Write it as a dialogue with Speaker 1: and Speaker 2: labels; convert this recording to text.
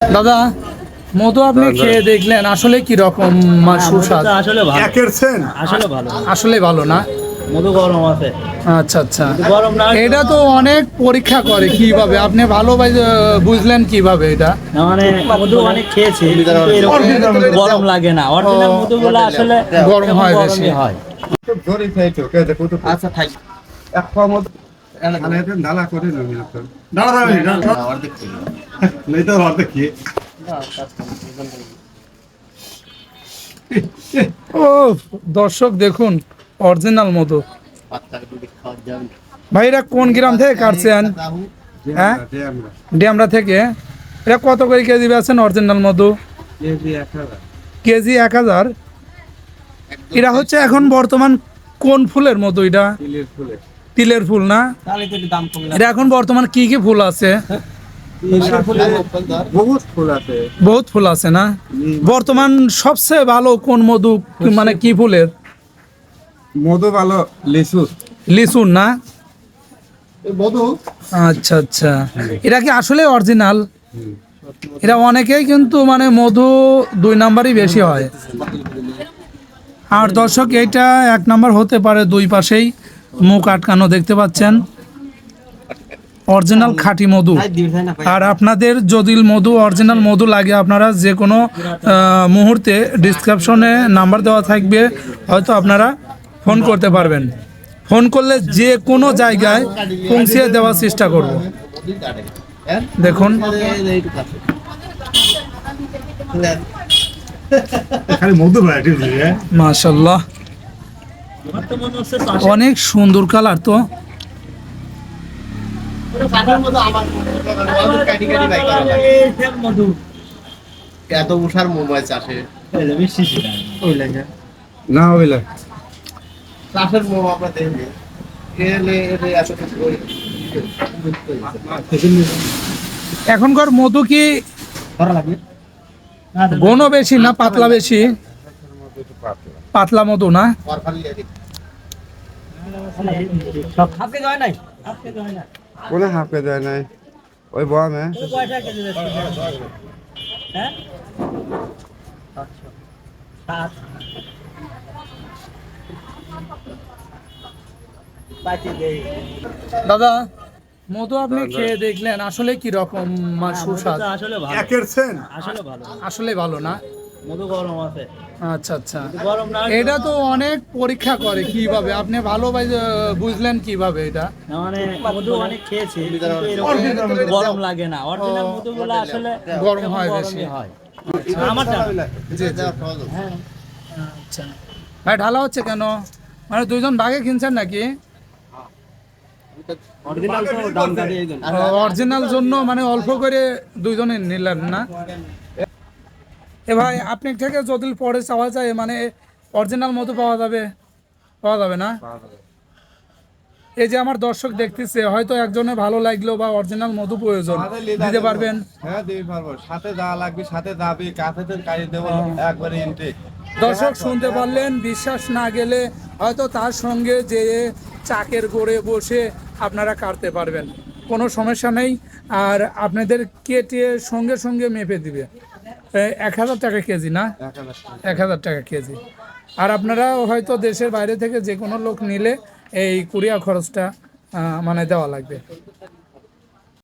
Speaker 1: দাদা মধু আপনি খেয়ে দেখলেন আসলে কি রকম সুস্বাদ?
Speaker 2: আসলে ভালো।
Speaker 3: একের সেন?
Speaker 2: আসলে ভালো।
Speaker 1: আসলে ভালো না?
Speaker 2: মধু গরম আছে।
Speaker 1: আচ্ছা আচ্ছা।
Speaker 2: গরম না
Speaker 1: এটা তো অনেক পরীক্ষা করে কীভাবে? আপনি ভালো ভাই- বুঝলেন কীভাবে এটা?
Speaker 2: মানে মধু অনেক খেয়েছি গরম লাগে না। অরিজিনাল মধুগুলো আসলে
Speaker 1: গরম হয় বেশি।
Speaker 2: হয়।
Speaker 3: জরি খাইতো কে দেখো তো
Speaker 4: আচ্ছা থাক
Speaker 3: এক পা মত তাহলে এটা ডালা করে ডালা দাও ডালা।
Speaker 4: অর্ধেক ছিল
Speaker 3: নেই তো অর্ধেক কি?
Speaker 1: ও দর্শক দেখুন অরিজিনাল
Speaker 4: না।
Speaker 1: ভাই এটা কোন গ্রাম থেকে কাটছেন? হ্যাঁ? ড্যামরা। থেকে? এটা কত করে কেজি বেছেন অরিজিনাল মধু?
Speaker 3: কেজি 1000
Speaker 1: কেজি এক হাজার? এটা হচ্ছে এখন বর্তমান কোন ফুলের মধু এটা?
Speaker 3: তিলের ফুল
Speaker 1: না? এটা এখন বর্তমান কি কি ফুল আছে?
Speaker 3: বহুত ফুল আছে।
Speaker 1: না? বর্তমান সবচেয়ে ভালো কোন মধু মানে কি ফুলের?
Speaker 3: মধু ভালো লিচু।
Speaker 1: লিচুর না?
Speaker 4: মধু।
Speaker 1: আচ্ছা আচ্ছা। এটা কি আসলে অরিজিনাল? এটা অনেকেই কিন্তু মানে মধু দুই নাম্বারই বেশি হয়। আর দর্শক এটা এক নাম্বার হতে পারে দুই পাশেই। মুখ আটকানো দেখতে পাচ্ছেন। অরিজিনাল খাঁটি মধু। আর আপনাদের যদি মধু অরিজিনাল মধু লাগে আপনারা যে কোনো মুহূর্তে ডিসক্রিপশনে নাম্বার দেওয়া থাকবে। হয়তো আপনারা ফোন করতে পারবেন। ফোন করলে যে কোনো জায়গায় পৌঁছে দেওয়ার চেষ্টা করব। দেখুন।
Speaker 3: খালি
Speaker 1: অনেক সুন্দর কালার তো।
Speaker 4: এত উষার মোবাইল চাষে।
Speaker 3: না হইলে
Speaker 4: চাষের আমরা দেখবে
Speaker 1: এখনকার মধু কি
Speaker 2: করা লাগবে না, তো-
Speaker 1: ঘন বেশি না পাতলা বেশি? পাতলা মধু না?
Speaker 2: হাফ কেজি হয় নাই?
Speaker 3: কোনে নাই? ওই
Speaker 2: কেজি যাচ্ছে হ্যাঁ? আচ্ছা সাত। পাইতে দেই
Speaker 1: দাদা মধু আপনি খেয়ে দেখলেন আসলে কি রকম মা- সুস্বাদ?
Speaker 2: আসলে ভালো। আসলে ভালো
Speaker 1: না?
Speaker 2: মধু গরম আছে।
Speaker 1: আচ্ছা আচ্ছা।
Speaker 2: গরম না
Speaker 1: এটা তো অনেক পরীক্ষা করে কীভাবে? আপনি ভালো ভাই- বুঝলেন কীভাবে এটা?
Speaker 2: মানে মধু অনেক খেয়েছি গরম লাগে না। অরিজিনাল মধুগুলো আসলে
Speaker 1: গরম হয় বেশি।
Speaker 2: হয়। আমারটা হ্যাঁ
Speaker 1: আচ্ছা। ভাই ঢালা হচ্ছে কেন? মানে দুইজন ভাগে কিনছেন নাকি?
Speaker 2: অরিজিনাল
Speaker 1: জন্য মানে অল্প করে দুইজনে নিলেন না? এ ভাই আপনি থেকে যদি পরে চাওয়া যায় মানে অরিজিনাল মতো পাওয়া যাবে পাওয়া যাবে না? এই যে আমার দর্শক দেখতেছে হয়তো একজনের ভালো লাগল বা অরিজিনাল মধু প্রয়োজন দিতে পারবেন?
Speaker 3: হ্যাঁ দিতে পারব। সাথে যা লাগবে সাথে যাবে কাছে কাড়ি দেবো একবারে ইনটেক
Speaker 1: দর্শক শুনতে পারলেন বিশ্বাস না গেলে হয়তো তার সঙ্গে যে চাকের গড়ে বসে আপনারা কাটতে পারবেন। কোনো সমস্যা নেই আর আপনাদের কেটে সঙ্গে সঙ্গে মেপে দিবে। এক হাজার টাকা কেজি না? এক হাজার টাকা কেজি। আর আপনারা হয়তো দেশের বাইরে থেকে যে কোনো লোক নিলে এই কুরিয়া খরচটা মানে দেওয়া লাগবে।